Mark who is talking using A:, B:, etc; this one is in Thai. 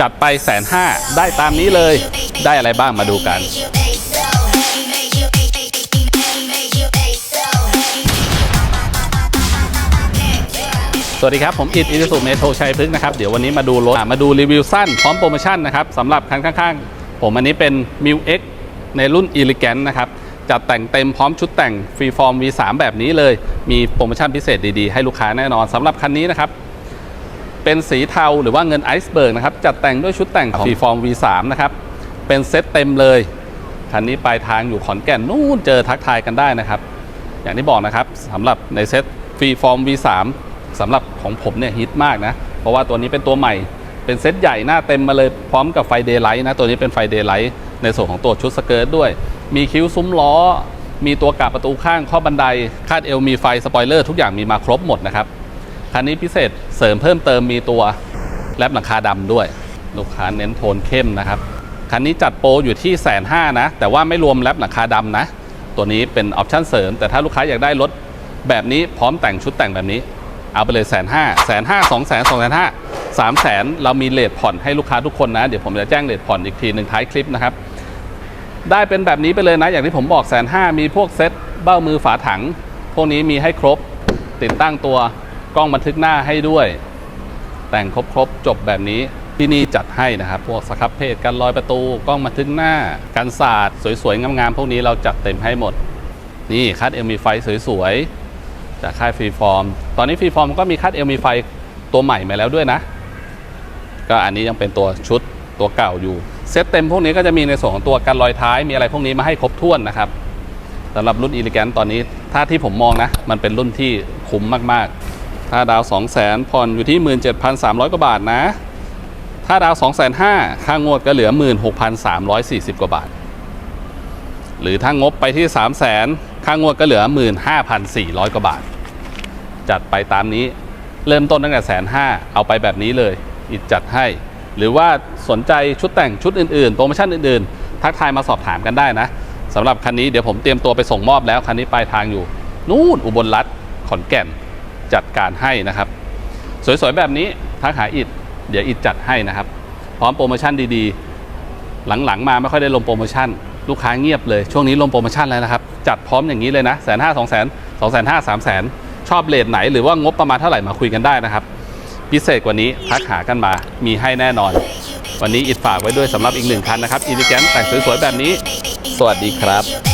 A: จัดไปแสนห้าได้ตามนี้เลย ได้อะไรบ้างมาดูกัน สวัสดีครับ ผมอิดอิสุเมโทชัยพฤกษ์นะครับ เดี๋ยววันนี้มาดูรถมาดูรีวิวสั้นพร้อมโปรโมชั่นนะครับสำหรับคันข้างๆ ผมอันนี้เป็น m ิว X ในรุ่น Elegant นะครับจัดแต่งเต็มพร้อมชุดแต่งฟรีฟอร์ม V3 แบบนี้เลย มีโปรโมชั่นพิเศษดีๆ ให้ลูกค้าแน่นอนสำหรับคันนี้นะครับ เป็นสีเทาหรือว่าเงินไอซ์เบิร์กนะครับ จัดแต่งด้วยชุดแต่งฟรีฟอร์ม V3 นะครับ เป็นเซตเต็มเลย คันนี้ปลายทางอยู่ขอนแก่นนู่นเจอทักทายกันได้นะครับ อย่างที่บอกนะครับสำหรับในเซตฟรีฟอร์ม V3 สำหรับของผมเนี่ยฮิตมากนะ เพราะว่าตัวนี้เป็นตัวใหม่ เป็นเซตใหญ่หน้าเต็มมาเลยพร้อมกับไฟเดย์ไลท์นะ ตัวนี้เป็นไฟเดย์ไลท์ในส่วนของตัวชุดสเกิร์ตด้วย มีคิ้วซุ้มล้อ มีตัวกลับประตูข้างข้อบันไดคาดเอวมีไฟสปอยเลอร์ทุกอย่างมีมาครบหมดนะครับ คันนี้พิเศษเสริมเพิ่มเติมมีตัวแรปหลังคาดำด้วย ลูกค้าเน้นโทนเข้มนะครับ คันนี้จัดโปรอยู่ที่แสนห้านะ แต่ว่าไม่รวมแรปหลังคาดำนะ ตัวนี้เป็นออปชั่นเสริม แต่ถ้าลูกค้าอยากได้รถแบบนี้พร้อมแต่งชุดแต่งแบบนี้ เอาไปเลยแสนห้าแสนห้าสองแสนสองแสนห้าสามแสนเรามีเลทผ่อนให้ลูกค้าทุกคนนะ เดี๋ยวผมจะแจ้งเลทผ่อนอีกทีหนึ่งท้ายคลิปนะครับ ได้เป็นแบบนี้ไปเลยนะ อย่างที่ผมบอกแสนห้ามีพวกเซ็ตเบ้ามือฝาถัง พวกนี้มีให้ครบ ติดตั้งตัว กล้องบันทึกหน้าให้ด้วย แต่งครบๆจบแบบนี้ที่นี่จัดให้นะครับ พวกสครับเพจกันรอยประตู กล้องบันทึกหน้า กันศาสตร์สวยๆ งามๆ พวกนี้เราจัดเต็มให้หมด นี่คัดเอ็มมีไฟสวยๆ จากค่ายฟรีฟอร์ม ตอนนี้ฟรีฟอร์มก็มีคัดเอ็มมีไฟตัวใหม่มาแล้วด้วยนะ ก็อันนี้ยังเป็นตัวชุดตัวเก่าอยู่เซตเต็มพวกนี้ก็จะมีในส่วนของตัวกันรอยท้ายมีอะไรพวกนี้มาให้ครบถ้วนนะครับสำหรับรุ่นอีลิแกนตอนนี้ ถ้าที่ผมมองนะ มันเป็นรุ่นที่คุ้มมากๆ ถ้าดาว 2 0 0 0 0ผ่อนอยู่ที่ 17,300 กว่าบาทนะ ถ้าดาว2 5 0 0 0ค่างวดก็เหลือ 16,340 กว่าบาท หรือถ้างบไปที่ 3 0 0 0 0 0ค่างวดก็เหลือ 15,400 กว่าบาท จัดไปตามนี้เริ่มต้นตั้งแต่แสนห้าเอาไปแบบนี้เลย อิดจัดให้ หรือว่าสนใจชุดแต่งชุดอื่นๆ โปรโมชั่นอื่นๆ ทักทายมาสอบถามกันได้นะสำหรับคันนี้เดี๋ยวผมเตรียมตัวไปส่งมอบแล้ว คันนี้ปลายทางอยู่ นู่นอุบลรัฐขอนแก่น จัดการให้นะครับ สวยๆแบบนี้ทักหาอิดเดี๋ยวอิดจัดให้นะครับ พร้อมโปรโมชั่นดีๆ หลังๆ มาไม่ค่อยได้ลงโปรโมชั่น ลูกค้าเงียบเลย ช่วงนี้ลงโปรโมชั่นแล้วนะครับ จัดพร้อมอย่างนี้เลยนะแสนห้าสองแสนสองแสนห้าสามแสนชอบเลทไหนหรือว่างบประมาณเท่าไหร่มาคุยกันได้นะครับ พิเศษกว่านี้ทักหากันมามีให้แน่นอน วันนี้อิดฝากไว้ด้วยสำหรับอีกหนึ่งคันนะครับอีลิแกนแต่งสวยๆแบบนี้ สวัสดีครับ